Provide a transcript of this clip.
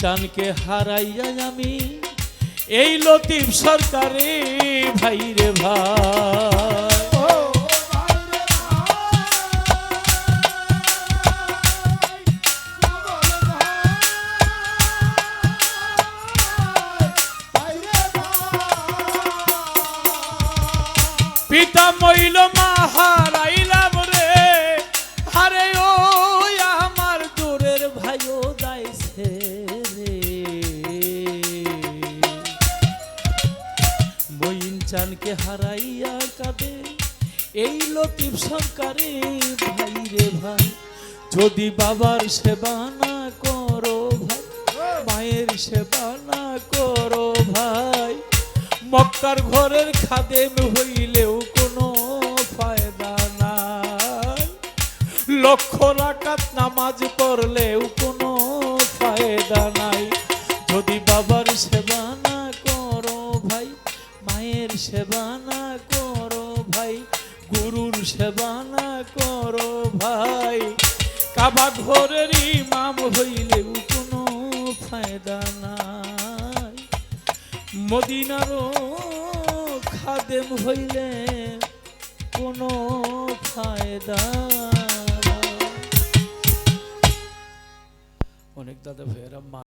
চানকে হারাইয়া আমি। এই লতিফ সরকারে ভাই রে ভাই। পিতা মইল মা হারাইলাম মইন চানকে হারাইয়া কাঁদে। এই লতিফ সরকারে ভাই রে ভাই, যদি বাবার সেবা না করো ভাই, মায়ের সেবা না করো ভাই, মক্কার ঘরের খাদেম হইলেও কোনো ফায়দা নাই। লক্ষ রাকাত নামাজ পড়লেও কোনো ফায়দা নাই। যদি বাবার সেবা না সেবা না করো ভাই, গুরুর সেবা না করো ভাই। কাবা ঘরের ইমাম হইলেও কোনো ফায়দা নাই। মদিনারও খাদেম হইলে কোনো ফায়দা অনেক দাদা ভাইয়েরা